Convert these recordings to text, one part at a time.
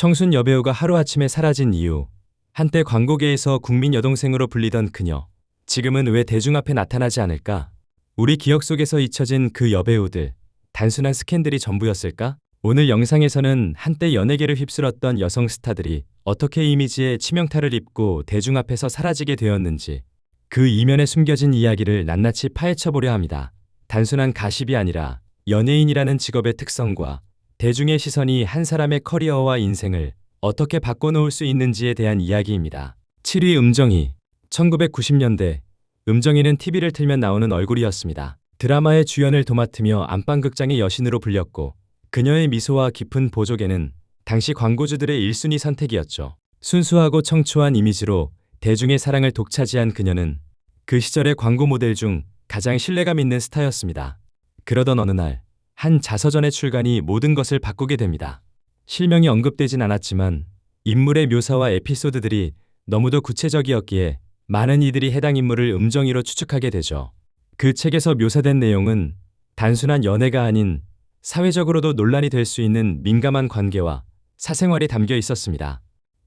청순 여배우가 하루아침에 사라진 이유. 한때 광고계에서 국민 여동생으로 불리던 그녀. 지금은 왜 대중 앞에 나타나지 않을까? 우리 기억 속에서 잊혀진 그 여배우들. 단순한 스캔들이 전부였을까? 오늘 영상에서는 한때 연예계를 휩쓸었던 여성 스타들이 어떻게 이미지에 치명타를 입고 대중 앞에서 사라지게 되었는지 그 이면에 숨겨진 이야기를 낱낱이 파헤쳐 보려 합니다. 단순한 가십이 아니라 연예인이라는 직업의 특성과 대중의 시선이 한 사람의 커리어와 인생을 어떻게 바꿔놓을 수 있는지에 대한 이야기입니다. 7위 음정희 1990년대 음정희는 TV를 틀면 나오는 얼굴이었습니다. 드라마의 주연을 도맡으며 안방극장의 여신으로 불렸고 그녀의 미소와 깊은 보조개는 당시 광고주들의 1순위 선택이었죠. 순수하고 청초한 이미지로 대중의 사랑을 독차지한 그녀는 그 시절의 광고 모델 중 가장 신뢰감 있는 스타였습니다. 그러던 어느 날, 한 자서전의 출간이 모든 것을 바꾸게 됩니다. 실명이 언급되진 않았지만 인물의 묘사와 에피소드들이 너무도 구체적이었기에 많은 이들이 해당 인물을 음정이로 추측하게 되죠. 그 책에서 묘사된 내용은 단순한 연애가 아닌 사회적으로도 논란이 될 수 있는 민감한 관계와 사생활이 담겨 있었습니다.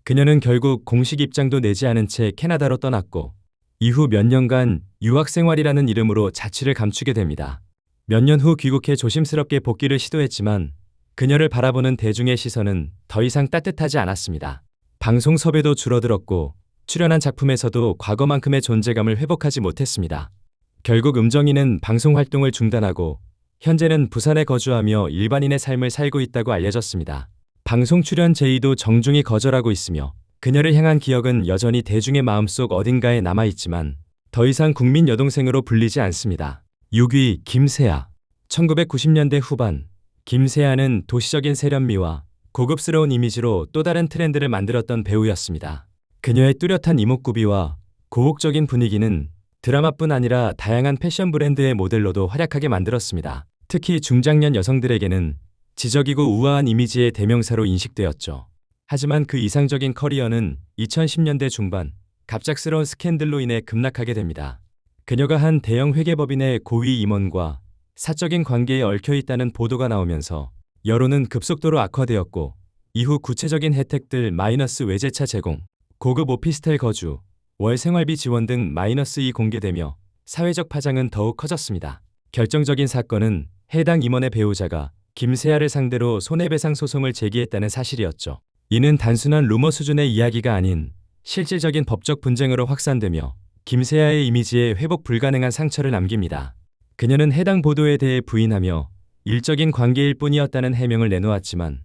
그녀는 결국 공식 입장도 내지 않은 채 캐나다로 떠났고 이후 몇 년간 유학 생활이라는 이름으로 자취를 감추게 됩니다. 몇 년 후 귀국해 조심스럽게 복귀를 시도했지만 그녀를 바라보는 대중의 시선은 더 이상 따뜻하지 않았습니다. 방송 섭외도 줄어들었고 출연한 작품에서도 과거만큼의 존재감을 회복하지 못했습니다. 결국 음정이는 방송 활동을 중단하고 현재는 부산에 거주하며 일반인의 삶을 살고 있다고 알려졌습니다. 방송 출연 제의도 정중히 거절하고 있으며 그녀를 향한 기억은 여전히 대중의 마음속 어딘가에 남아있지만 더 이상 국민 여동생으로 불리지 않습니다. 6위 김세아 1990년대 후반 김세아는 도시적인 세련미와 고급스러운 이미지로 또 다른 트렌드를 만들었던 배우였습니다. 그녀의 뚜렷한 이목구비와 고혹적인 분위기는 드라마뿐 아니라 다양한 패션 브랜드의 모델로도 활약하게 만들었습니다. 특히 중장년 여성들에게는 지적이고 우아한 이미지의 대명사로 인식되었죠. 하지만 그 이상적인 커리어는 2010년대 중반 갑작스러운 스캔들로 인해 급락하게 됩니다. 그녀가 한 대형 회계법인의 고위 임원과 사적인 관계에 얽혀 있다는 보도가 나오면서 여론은 급속도로 악화되었고 이후 구체적인 혜택들 마이너스 외제차 제공, 고급 오피스텔 거주, 월 생활비 지원 등 마이너스이 공개되며 사회적 파장은 더욱 커졌습니다. 결정적인 사건은 해당 임원의 배우자가 김세아를 상대로 손해배상 소송을 제기했다는 사실이었죠. 이는 단순한 루머 수준의 이야기가 아닌 실질적인 법적 분쟁으로 확산되며 김세아의 이미지에 회복 불가능한 상처를 남깁니다. 그녀는 해당 보도에 대해 부인하며 일적인 관계일 뿐이었다는 해명을 내놓았지만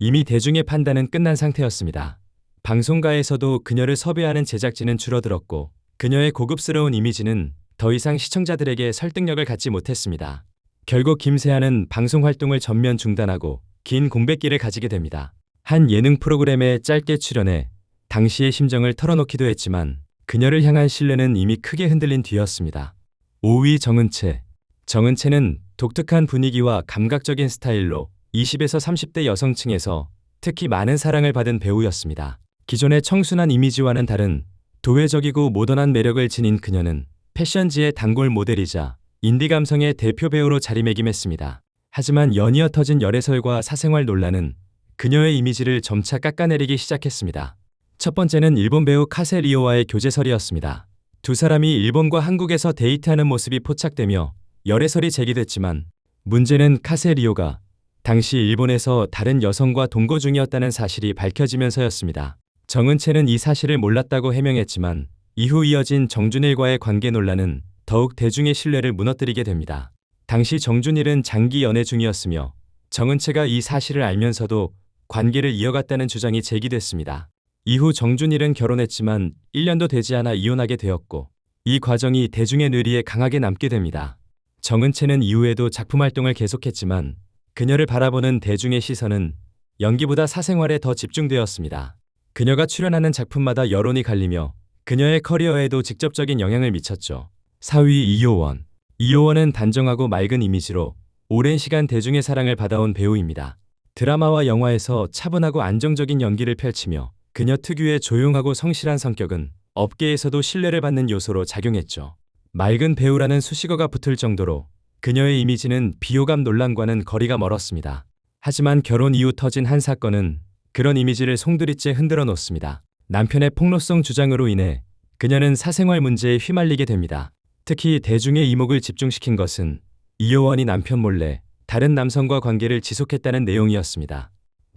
이미 대중의 판단은 끝난 상태였습니다. 방송가에서도 그녀를 섭외하는 제작진은 줄어들었고 그녀의 고급스러운 이미지는 더 이상 시청자들에게 설득력을 갖지 못했습니다. 결국 김세아는 방송 활동을 전면 중단하고 긴 공백기를 가지게 됩니다. 한 예능 프로그램에 짧게 출연해 당시의 심정을 털어놓기도 했지만 그녀를 향한 신뢰는 이미 크게 흔들린 뒤였습니다. 5위 정은채. 정은채는 독특한 분위기와 감각적인 스타일로 20에서 30대 여성층에서 특히 많은 사랑을 받은 배우였습니다. 기존의 청순한 이미지와는 다른 도회적이고 모던한 매력을 지닌 그녀는 패션지의 단골 모델이자 인디 감성의 대표 배우로 자리매김했습니다. 하지만 연이어 터진 열애설과 사생활 논란은 그녀의 이미지를 점차 깎아내리기 시작했습니다. 첫 번째는 일본 배우 카세 리오와의 교제설이었습니다. 두 사람이 일본과 한국에서 데이트하는 모습이 포착되며 열애설이 제기됐지만 문제는 카세 리오가 당시 일본에서 다른 여성과 동거 중이었다는 사실이 밝혀지면서였습니다. 정은채는 이 사실을 몰랐다고 해명했지만 이후 이어진 정준일과의 관계 논란은 더욱 대중의 신뢰를 무너뜨리게 됩니다. 당시 정준일은 장기 연애 중이었으며 정은채가 이 사실을 알면서도 관계를 이어갔다는 주장이 제기됐습니다. 이후 정준일은 결혼했지만 1년도 되지 않아 이혼하게 되었고 이 과정이 대중의 뇌리에 강하게 남게 됩니다. 정은채는 이후에도 작품 활동을 계속했지만 그녀를 바라보는 대중의 시선은 연기보다 사생활에 더 집중되었습니다. 그녀가 출연하는 작품마다 여론이 갈리며 그녀의 커리어에도 직접적인 영향을 미쳤죠. 4위 이효원. 이효원은 단정하고 맑은 이미지로 오랜 시간 대중의 사랑을 받아온 배우입니다. 드라마와 영화에서 차분하고 안정적인 연기를 펼치며 그녀 특유의 조용하고 성실한 성격은 업계에서도 신뢰를 받는 요소로 작용했죠. 맑은 배우라는 수식어가 붙을 정도로 그녀의 이미지는 비호감 논란과는 거리가 멀었습니다. 하지만 결혼 이후 터진 한 사건은 그런 이미지를 송두리째 흔들어 놓습니다. 남편의 폭로성 주장으로 인해 그녀는 사생활 문제에 휘말리게 됩니다. 특히 대중의 이목을 집중시킨 것은 이효원이 남편 몰래 다른 남성과 관계를 지속했다는 내용이었습니다.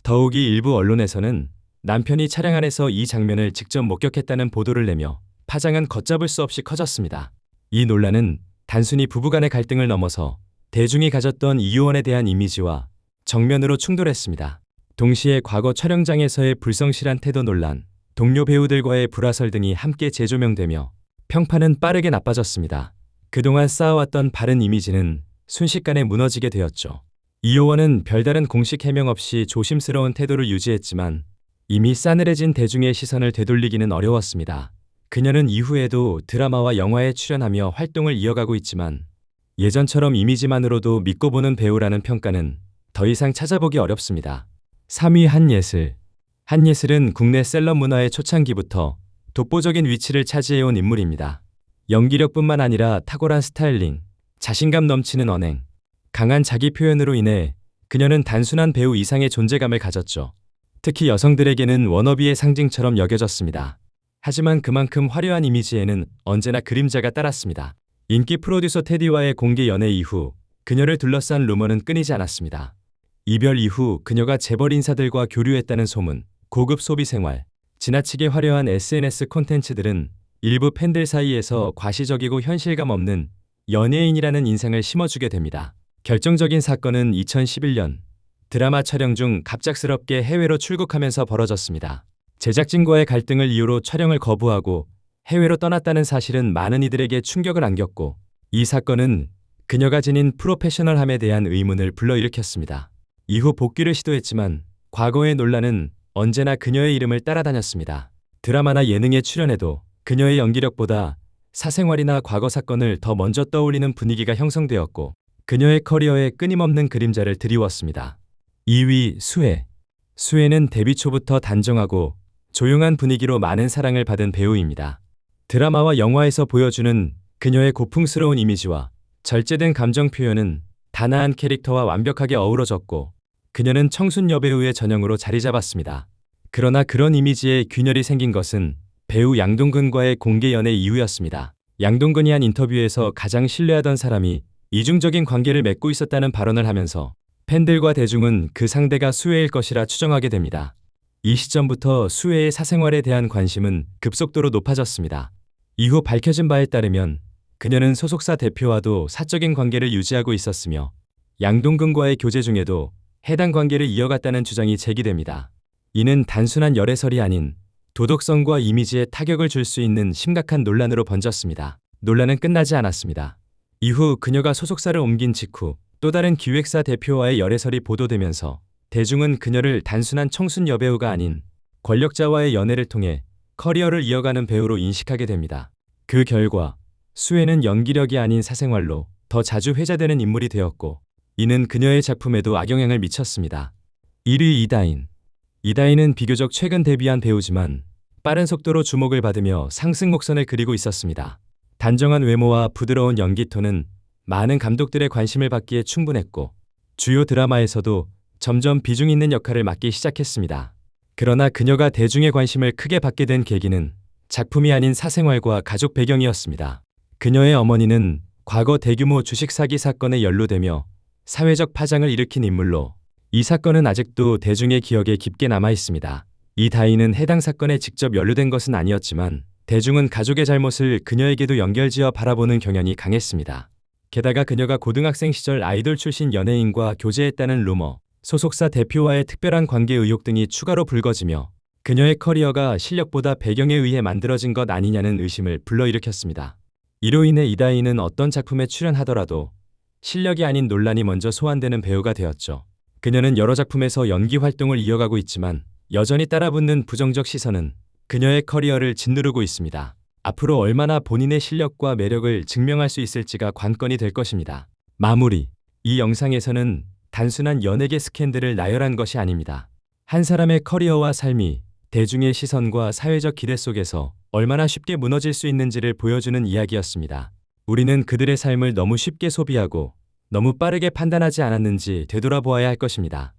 더욱이 일부 언론에서는 남편이 차량 안에서 이 장면을 직접 목격했다는 보도를 내며 파장은 걷잡을 수 없이 커졌습니다. 이 논란은 단순히 부부간의 갈등을 넘어서 대중이 가졌던 이효원에 대한 이미지와 정면으로 충돌했습니다. 동시에 과거 촬영장에서의 불성실한 태도 논란, 동료 배우들과의 불화설 등이 함께 재조명되며 평판은 빠르게 나빠졌습니다. 그동안 쌓아왔던 바른 이미지는 순식간에 무너지게 되었죠. 이효원은 별다른 공식 해명 없이 조심스러운 태도를 유지했지만 이미 싸늘해진 대중의 시선을 되돌리기는 어려웠습니다. 그녀는 이후에도 드라마와 영화에 출연하며 활동을 이어가고 있지만 예전처럼 이미지만으로도 믿고 보는 배우라는 평가는 더 이상 찾아보기 어렵습니다. 3위 한예슬. 한예슬은 국내 셀럽 문화의 초창기부터 독보적인 위치를 차지해온 인물입니다. 연기력뿐만 아니라 탁월한 스타일링, 자신감 넘치는 언행, 강한 자기 표현으로 인해 그녀는 단순한 배우 이상의 존재감을 가졌죠. 특히 여성들에게는 워너비의 상징처럼 여겨졌습니다. 하지만 그만큼 화려한 이미지에는 언제나 그림자가 따랐습니다. 인기 프로듀서 테디와의 공개 연애 이후 그녀를 둘러싼 루머는 끊이지 않았습니다. 이별 이후 그녀가 재벌 인사들과 교류했다는 소문, 고급 소비 생활, 지나치게 화려한 SNS 콘텐츠들은 일부 팬들 사이에서 과시적이고 현실감 없는 연예인이라는 인상을 심어주게 됩니다. 결정적인 사건은 2011년 드라마 촬영 중 갑작스럽게 해외로 출국하면서 벌어졌습니다. 제작진과의 갈등을 이유로 촬영을 거부하고 해외로 떠났다는 사실은 많은 이들에게 충격을 안겼고 이 사건은 그녀가 지닌 프로페셔널함에 대한 의문을 불러일으켰습니다. 이후 복귀를 시도했지만 과거의 논란은 언제나 그녀의 이름을 따라다녔습니다. 드라마나 예능에 출연해도 그녀의 연기력보다 사생활이나 과거 사건을 더 먼저 떠올리는 분위기가 형성되었고 그녀의 커리어에 끊임없는 그림자를 드리웠습니다. 2위 수혜. 수혜는 데뷔 초부터 단정하고 조용한 분위기로 많은 사랑을 받은 배우입니다. 드라마와 영화에서 보여주는 그녀의 고풍스러운 이미지와 절제된 감정 표현은 단아한 캐릭터와 완벽하게 어우러졌고 그녀는 청순 여배우의 전형으로 자리 잡았습니다. 그러나 그런 이미지에 균열이 생긴 것은 배우 양동근과의 공개 연애 이후였습니다. 양동근이 한 인터뷰에서 가장 신뢰하던 사람이 이중적인 관계를 맺고 있었다는 발언을 하면서 팬들과 대중은 그 상대가 수혜일 것이라 추정하게 됩니다. 이 시점부터 수혜의 사생활에 대한 관심은 급속도로 높아졌습니다. 이후 밝혀진 바에 따르면 그녀는 소속사 대표와도 사적인 관계를 유지하고 있었으며 양동근과의 교제 중에도 해당 관계를 이어갔다는 주장이 제기됩니다. 이는 단순한 열애설이 아닌 도덕성과 이미지에 타격을 줄 수 있는 심각한 논란으로 번졌습니다. 논란은 끝나지 않았습니다. 이후 그녀가 소속사를 옮긴 직후 또 다른 기획사 대표와의 열애설이 보도되면서 대중은 그녀를 단순한 청순 여배우가 아닌 권력자와의 연애를 통해 커리어를 이어가는 배우로 인식하게 됩니다. 그 결과 수혜는 연기력이 아닌 사생활로 더 자주 회자되는 인물이 되었고 이는 그녀의 작품에도 악영향을 미쳤습니다. 1위 이다인 이다인은 비교적 최근 데뷔한 배우지만 빠른 속도로 주목을 받으며 상승 곡선을 그리고 있었습니다. 단정한 외모와 부드러운 연기 톤은 많은 감독들의 관심을 받기에 충분했고 주요 드라마에서도 점점 비중 있는 역할을 맡기 시작했습니다. 그러나 그녀가 대중의 관심을 크게 받게 된 계기는 작품이 아닌 사생활과 가족 배경이었습니다. 그녀의 어머니는 과거 대규모 주식 사기 사건에 연루되며 사회적 파장을 일으킨 인물로 이 사건은 아직도 대중의 기억에 깊게 남아 있습니다. 이 다인은 해당 사건에 직접 연루된 것은 아니었지만 대중은 가족의 잘못을 그녀에게도 연결지어 바라보는 경향이 강했습니다. 게다가 그녀가 고등학생 시절 아이돌 출신 연예인과 교제했다는 루머, 소속사 대표와의 특별한 관계 의혹 등이 추가로 불거지며 그녀의 커리어가 실력보다 배경에 의해 만들어진 것 아니냐는 의심을 불러일으켰습니다. 이로 인해 이다희는 어떤 작품에 출연하더라도 실력이 아닌 논란이 먼저 소환되는 배우가 되었죠. 그녀는 여러 작품에서 연기 활동을 이어가고 있지만 여전히 따라붙는 부정적 시선은 그녀의 커리어를 짓누르고 있습니다. 앞으로 얼마나 본인의 실력과 매력을 증명할 수 있을지가 관건이 될 것입니다. 마무리. 이 영상에서는 단순한 연예계 스캔들을 나열한 것이 아닙니다. 한 사람의 커리어와 삶이 대중의 시선과 사회적 기대 속에서 얼마나 쉽게 무너질 수 있는지를 보여주는 이야기였습니다. 우리는 그들의 삶을 너무 쉽게 소비하고 너무 빠르게 판단하지 않았는지 되돌아보아야 할 것입니다.